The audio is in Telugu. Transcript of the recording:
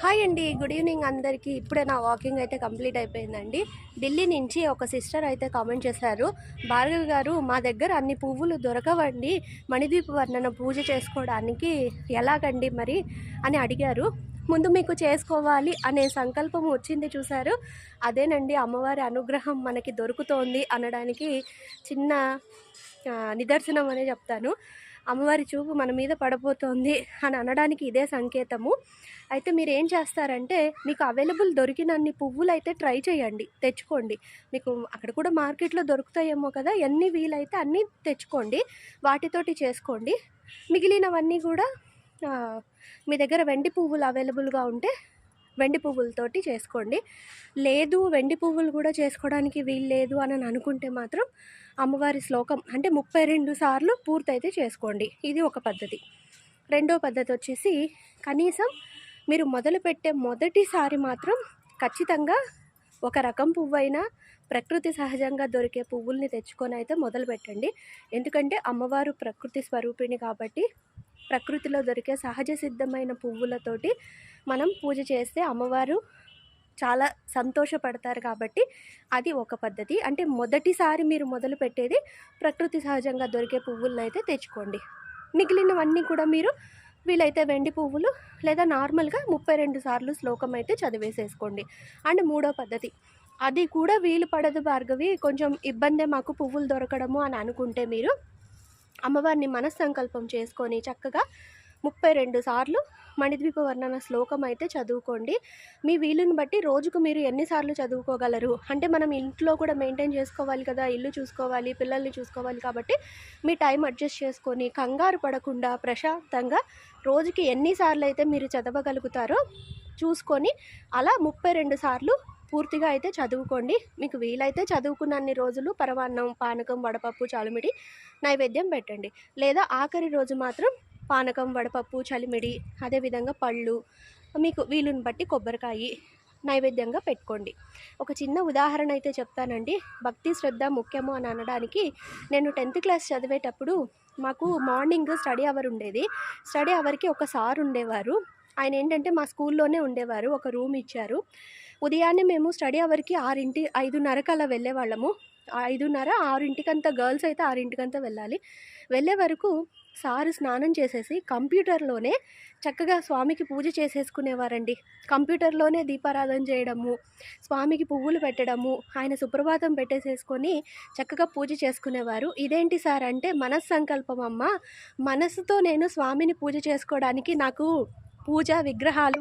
హాయ్ అండి. గుడ్ ఈవినింగ్ అందరికీ. ఇప్పుడే నా వాకింగ్ అయితే కంప్లీట్ అయిపోయిందండి. ఢిల్లీ నుంచి ఒక సిస్టర్ అయితే కామెంట్ చేశారు. భార్గవి గారు మా దగ్గర అన్ని పువ్వులు దొరకవండి. మణిదీప వర్ణన పూజ చేసుకోవడానికి ఎలాగండి మరి? అని అడిగారు. ముందు మీకు చేసుకోవాలి అనే సంకల్పం వచ్చింది చూశారు. అదేనండి అమ్మవారి అనుగ్రహం మనకి దొరుకుతోంది అనడానికి చిన్న నిదర్శనం అనే చెప్తాను. అమ్మవారి చూపు మన మీద పడబోతోంది అని అనడానికి ఇదే సంకేతము. అయితే మీరు ఏం చేస్తారంటే మీకు అవైలబుల్ దొరికినన్ని పువ్వులు అయితే ట్రై చేయండి తెచ్చుకోండి. మీకు అక్కడ కూడా మార్కెట్లో దొరుకుతాయేమో కదా ఎన్ని వీలైతే అన్నీ తెచ్చుకోండి వాటితోటి చేసుకోండి. మిగిలినవన్నీ కూడా మీ దగ్గర వెండి పువ్వులు అవైలబుల్గా ఉంటే వెండి పువ్వులతోటి చేసుకోండి. లేదు వెండి పువ్వులు కూడా చేసుకోవడానికి వీలు లేదు అని అనుకుంటే మాత్రం అమ్మవారి శ్లోకం అంటే ముప్పై రెండు సార్లు పూర్తయితే చేసుకోండి. ఇది ఒక పద్ధతి. రెండో పద్ధతి వచ్చేసి కనీసం మీరు మొదలుపెట్టే మొదటిసారి మాత్రం ఖచ్చితంగా ఒక రకం పువ్వైనా ప్రకృతి సహజంగా దొరికే పువ్వుల్ని తెచ్చుకొని అయితే మొదలు పెట్టండి. ఎందుకంటే అమ్మవారు ప్రకృతి స్వరూపిణి కాబట్టి ప్రకృతిలో దొరికే సహజ సిద్ధమైన పువ్వులతోటి మనం పూజ చేస్తే అమ్మవారు చాలా సంతోషపడతారు కాబట్టి అది ఒక పద్ధతి. అంటే మొదటిసారి మీరు మొదలు పెట్టేది ప్రకృతి సహజంగా దొరికే పువ్వులను అయితే తెచ్చుకోండి. మిగిలినవన్నీ కూడా మీరు వీలైతే వెండి పువ్వులు లేదా నార్మల్గా ముప్పై రెండు సార్లు శ్లోకం అయితే చదివేసేసుకోండి. అండ్ మూడో పద్ధతి అది కూడా వీలు పడదు భార్గవి కొంచెం ఇబ్బందే మాకు పువ్వులు దొరకడము అని అనుకుంటే మీరు అమ్మవారిని మనస్సంకల్పం చేసుకొని చక్కగా ముప్పై రెండు సార్లు మణిద్వీప వర్ణన శ్లోకం అయితే చదువుకోండి. మీ వీలుని బట్టి రోజుకు మీరు ఎన్నిసార్లు చదువుకోగలరు? అంటే మనం ఇంట్లో కూడా మెయింటైన్ చేసుకోవాలి కదా ఇల్లు చూసుకోవాలి పిల్లల్ని చూసుకోవాలి కాబట్టి మీ టైం అడ్జస్ట్ చేసుకొని కంగారు పడకుండా ప్రశాంతంగా రోజుకి ఎన్నిసార్లు అయితే మీరు చదవగలుగుతారో చూసుకొని అలా ముప్పై రెండు సార్లు పూర్తిగా అయితే చదువుకోండి. మీకు వీలైతే చదువుకున్న అన్ని రోజులు పరమాన్నం పానకం వడపప్పు చాలుమిడి నైవేద్యం పెట్టండి. లేదా ఆఖరి రోజు మాత్రం పానకం వడపప్పు చలిమిడి అదేవిధంగా పళ్ళు మీకు వీలుని బట్టి కొబ్బరికాయ నైవేద్యంగా పెట్టుకోండి. ఒక చిన్న ఉదాహరణ అయితే చెప్తానండి. భక్తి శ్రద్ధ ముఖ్యము అని అనడానికి నేను టెన్త్ క్లాస్ చదివేటప్పుడు మాకు మార్నింగ్ స్టడీ అవర్ ఉండేది. స్టడీ అవర్కి ఒక సార్ ఉండేవారు. ఆయన ఏంటంటే మా స్కూల్లోనే ఉండేవారు. ఒక రూమ్ ఇచ్చారు. ఉదయాన్నే మేము స్టడీ అవర్కి ఆరింటి ఐదున్నరకు అలా వెళ్ళేవాళ్ళము ఐదున్నర ఆరింటికంతా గర్ల్స్ అయితే ఆరింటికంతా వెళ్ళాలి. వెళ్ళే వరకు సారు స్నానం చేసేసి కంప్యూటర్లోనే చక్కగా స్వామికి పూజ చేసేసుకునేవారండి. కంప్యూటర్లోనే దీపారాధన చేయడము స్వామికి పువ్వులు పెట్టడము ఆయన సుప్రభాతం పెట్టేసేసుకొని చక్కగా పూజ చేసుకునేవారు. ఇదేంటి సార్ అంటే మనస్సంకల్పం అమ్మ. మనసుతో నేను స్వామిని పూజ చేసుకోవడానికి నాకు పూజ విగ్రహాలు